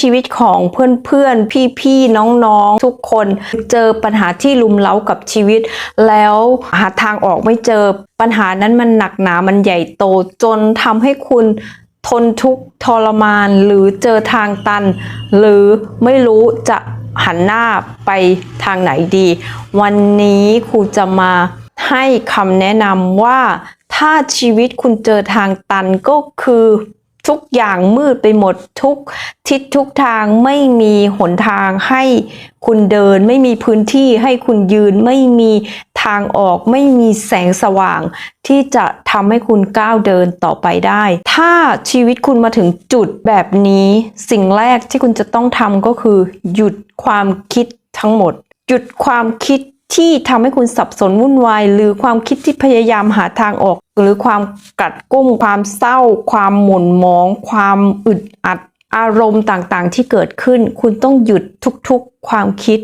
ชีวิตของเพื่อนๆ พี่ๆ น้องๆ ทุกคนเจอปัญหาที่ลุมเล้ากับชีวิต แล้วหาทางออกไม่เจอปัญหานั้นมันหนักหนามันใหญ่โตจนทำให้คุณทนทุกข์ทรมานหรือเจอทางตัน หรือไม่รู้จะหันหน้าไปทางไหนดี วันนี้ครูจะมาให้คำแนะนำว่าถ้าชีวิตคุณเจอทางตันก็คือ ทุกอย่างมืดไปหมดทุกทิศทุกทางไม่มีหนทางให้คุณเดิน ไม่มีพื้นที่ให้คุณยืนไม่มีทางออกไม่มีแสงสว่าง ที่จะทำให้คุณก้าวเดินต่อไปได้ ถ้าชีวิตคุณมาถึงจุดแบบนี้สิ่งแรกที่คุณจะต้องทำก็คือ หยุดความคิดทั้งหมด หยุดความคิด ที่ทำให้คุณสับสนวุ่นวาย หรือความคิดที่พยายามหาทางออก หรือความกัดกุ้มความเศร้า ความหม่นหมอง ความอึดอัดอารมณ์ต่างๆ ที่เกิดขึ้น คุณต้องหยุดทุกๆความคิด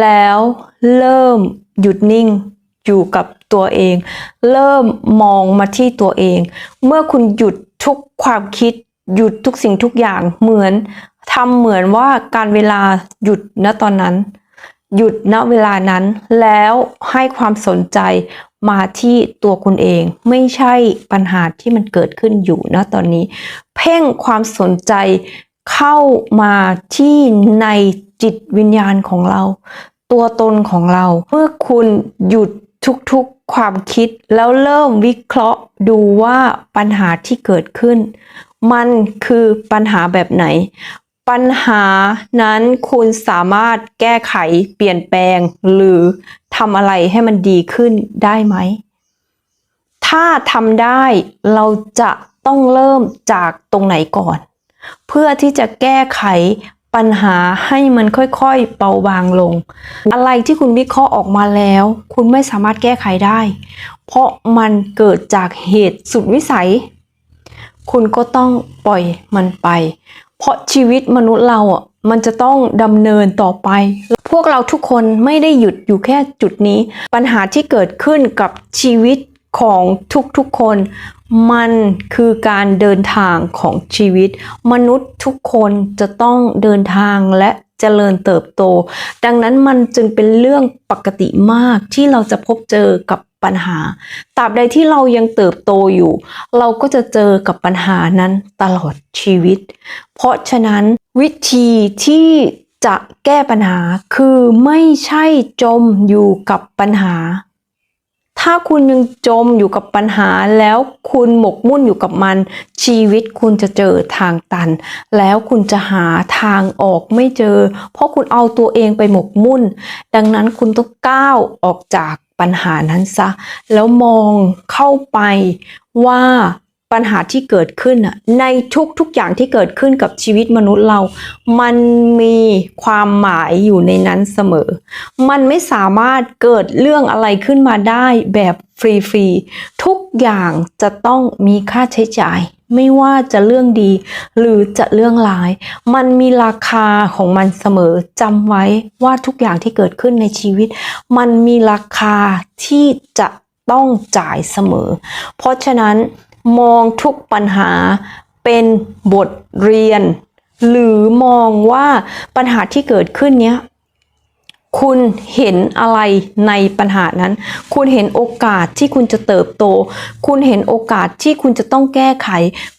แล้วเริ่มหยุดนิ่งอยู่กับตัวเอง เริ่มมองมาที่ตัวเอง เมื่อคุณหยุดทุกความคิด หยุดทุกสิ่งทุกอย่างเหมือนทำเหมือนว่าการเวลาหยุดณตอนนั้น หยุดณเวลานั้นแล้วให้ความสนใจมาที่ตัวคุณเอง ไม่ใช่ปัญหาที่มันเกิดขึ้นอยู่ณตอนนี้ เพ่งความสนใจเข้ามาที่ในจิตวิญญาณของเรา ตัวตนของเรา เมื่อคุณหยุดทุกๆความคิดแล้วเริ่มวิเคราะห์ดูว่าปัญหาที่เกิดขึ้น มันคือปัญหาแบบไหน ปัญหานั้นคุณสามารถแก้ไขเปลี่ยนแปลง หรือทำอะไรให้มันดีขึ้นได้ไหม ถ้าทำได้เราจะต้องเริ่มจากตรงไหนก่อน เพื่อที่จะแก้ไขปัญหาให้มันค่อยๆเบาบางลง อะไรที่คุณวิเคราะห์ออกมาแล้ว คุณไม่สามารถแก้ไขได้ เพราะมันเกิดจากเหตุสุดวิสัย คุณก็ต้องปล่อยมันไป เพราะชีวิตมนุษย์เราอะมันจะต้องดำเนินต่อไป พวกเราทุกคนไม่ได้หยุดอยู่แค่จุดนี้ ปัญหาที่เกิดขึ้นกับชีวิตของทุกๆคน มันคือการเดินทางของชีวิต มนุษย์ทุกคนจะต้องเดินทางและเจริญเติบโต ดังนั้นมันจึงเป็นเรื่องปกติมากที่เราจะพบเจอกับ ปัญหาตราบใดที่เรายังเติบโตอยู่ เราก็จะเจอกับปัญหานั้นตลอดชีวิต เพราะฉะนั้นวิธีที่จะแก้ปัญหาคือไม่ใช่จมอยู่กับปัญหา ถ้าคุณยังจมอยู่กับปัญหาแล้วคุณหมกมุ่นอยู่กับมัน ชีวิตคุณจะเจอทางตัน แล้วคุณจะหาทางออกไม่เจอ เพราะคุณเอาตัวเองไปหมกมุ่น ดังนั้นคุณต้องก้าวออกจาก ปัญหานั้นซะ แล้วมองเข้าไปว่าปัญหาที่เกิดขึ้นน่ะในทุกๆอย่างที่เกิดขึ้นกับชีวิตมนุษย์เรา มันมีความหมายอยู่ในนั้นเสมอ มันไม่สามารถเกิดเรื่องอะไรขึ้นมาได้แบบฟรีๆ ทุกอย่างจะต้องมีค่าใช้จ่าย ไม่ว่าจะเรื่องดี หรือจะเรื่องร้าย มันมีราคาของมันเสมอจำไว้ว่าทุกอย่างที่เกิดขึ้นในชีวิต มันมีราคาที่จะต้องจ่ายเสมอ เพราะฉะนั้นมองทุกปัญหาเป็นบทเรียน หรือมองว่าปัญหาที่เกิดขึ้นเนี้ย คุณเห็นอะไรในปัญหานั้น คุณเห็นโอกาสที่คุณจะเติบโต คุณเห็นโอกาสที่คุณจะต้องแก้ไข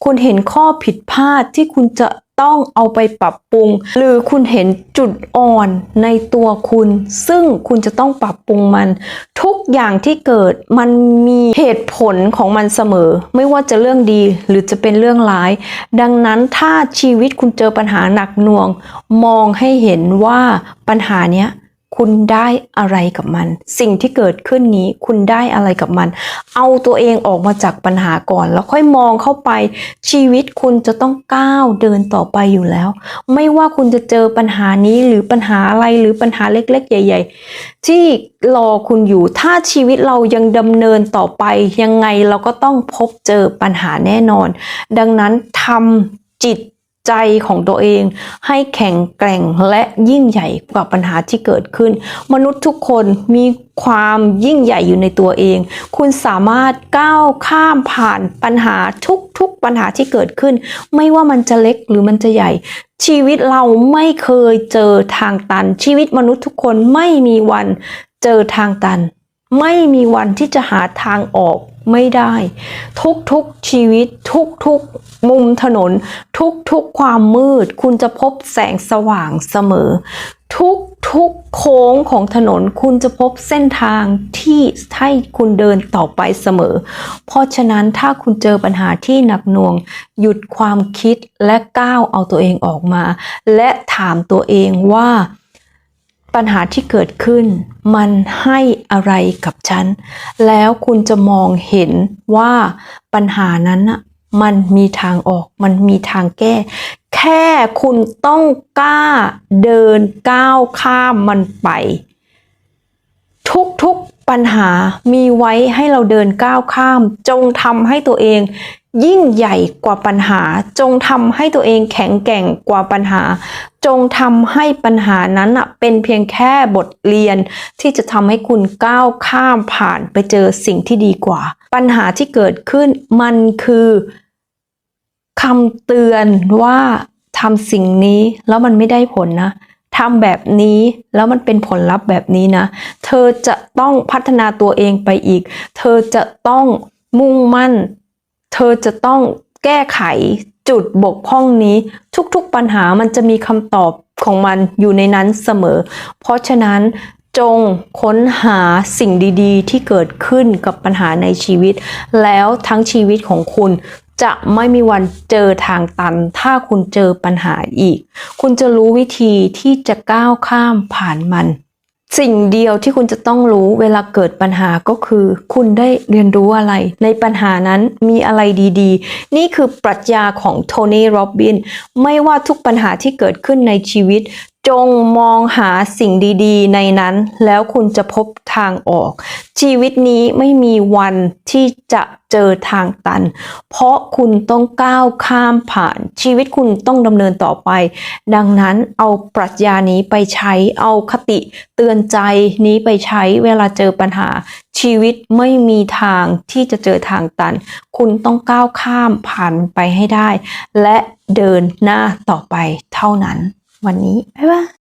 คุณเห็นข้อผิดพลาดที่คุณจะต้องเอาไปปรับปรุง หรือคุณเห็นจุดอ่อนในตัวคุณ ซึ่งคุณจะต้องปรับปรุงมัน ทุกอย่างที่เกิดมันมีเหตุผลของมันเสมอ ไม่ว่าจะเรื่องดีหรือจะเป็นเรื่องร้าย ดังนั้นถ้าชีวิตคุณเจอปัญหาหนักหน่วง มองให้เห็นว่าปัญหาเนี้ย คุณได้อะไรกับมัน สิ่งที่เกิดขึ้นนี้คุณได้อะไรกับมัน เอาตัวเองออกมาจากปัญหาก่อน แล้วค่อยมองเข้าไปชีวิตคุณจะต้องก้าวเดินต่อไปอยู่แล้ว ไม่ว่าคุณจะเจอปัญหานี้หรือปัญหาอะไรหรือปัญหาเล็ก ๆ ใหญ่ ๆ ที่รอคุณอยู่ถ้าชีวิตเรายังดำเนินต่อไป ยังไงเราก็ต้องพบเจอปัญหาแน่นอน ดังนั้นทำจิต ใจของตัวเองให้แข็งแกร่งและยิ่งใหญ่กว่าปัญหาที่เกิดขึ้น มนุษย์ทุกคนมีความยิ่งใหญ่อยู่ในตัวเอง คุณสามารถก้าวข้ามผ่านปัญหาทุกๆปัญหาที่เกิดขึ้น ไม่ว่ามันจะเล็กหรือมันจะใหญ่ ชีวิตเราไม่เคยเจอทางตัน ชีวิตมนุษย์ทุกคนไม่มีวันเจอทางตัน ไม่มีวันที่จะหาทางออกไม่ได้ ทุกๆชีวิตทุกๆมุมถนน ทุกๆความมืด คุณจะพบแสงสว่างเสมอ ทุกๆโค้งของถนนคุณจะพบเส้นทางที่ให้คุณเดินต่อไปเสมอ เพราะฉะนั้นถ้าคุณเจอปัญหาที่หนักหน่วง หยุดความคิดและก้าวเอาตัวเองออกมา และถามตัวเองว่า ปัญหาที่เกิดขึ้น มันให้อะไรกับฉัน แล้วคุณจะมองเห็นว่าปัญหานั้นน่ะมันมีทางออก มันมีทางแก้ แค่คุณต้องกล้าเดินก้าวข้ามมันไป ทุกๆ ปัญหามีไว้ให้เราเดินก้าวข้าม จงทำให้ตัวเอง ยิ่งใหญ่กว่าปัญหา จงทำให้ตัวเองแข็งแกร่งกว่าปัญหา จงทำให้ปัญหานั้นเป็นเพียงแค่บทเรียน ที่จะทำให้คุณก้าวข้ามผ่านไปเจอสิ่งที่ดีกว่า ปัญหาที่เกิดขึ้นมันคือคำเตือนว่าทำสิ่งนี้แล้วมันไม่ได้ผลนะ ทำแบบนี้แล้วมันเป็นผลลัพธ์แบบนี้นะ เธอจะต้องพัฒนาตัวเองไปอีก เธอจะต้องมุ่งมั่น เธอจะต้องแก้ไขจุดบกพร่องนี้ ทุกๆปัญหามันจะมีคำตอบของมันอยู่ในนั้นเสมอ เพราะฉะนั้นจงค้นหาสิ่งดีๆ ที่เกิดขึ้นกับปัญหาในชีวิต แล้วทั้งชีวิตของคุณ จะไม่มีวันเจอทางตัน ถ้าคุณเจอปัญหาอีก คุณจะรู้วิธีที่จะก้าวข้ามผ่านมัน สิ่งเดียวที่คุณจะต้องรู้เวลาเกิดปัญหาก็คือ คุณได้เรียนรู้อะไร ในปัญหานั้นมีอะไรดีๆ นี่คือปรัชญาของโทนี่โรบบิน ไม่ว่าทุกปัญหาที่เกิดขึ้นในชีวิต จงมองหาสิ่งดีๆ ในนั้น แล้วคุณจะพบทางออก ชีวิตนี้ไม่มีวันที่จะเจอทางตัน เพราะคุณต้องก้าวข้ามผ่าน ชีวิตคุณต้องดำเนินต่อไป ดังนั้นเอาปรัชญานี้ไปใช้ เอาคติเตือนใจนี้ไปใช้เวลาเจอปัญหา ชีวิตไม่มีทางที่จะเจอทางตัน คุณต้องก้าวข้ามผ่านไปให้ได้ และเดินหน้าต่อไปเท่านั้น วันนี้ บ๊ายบาย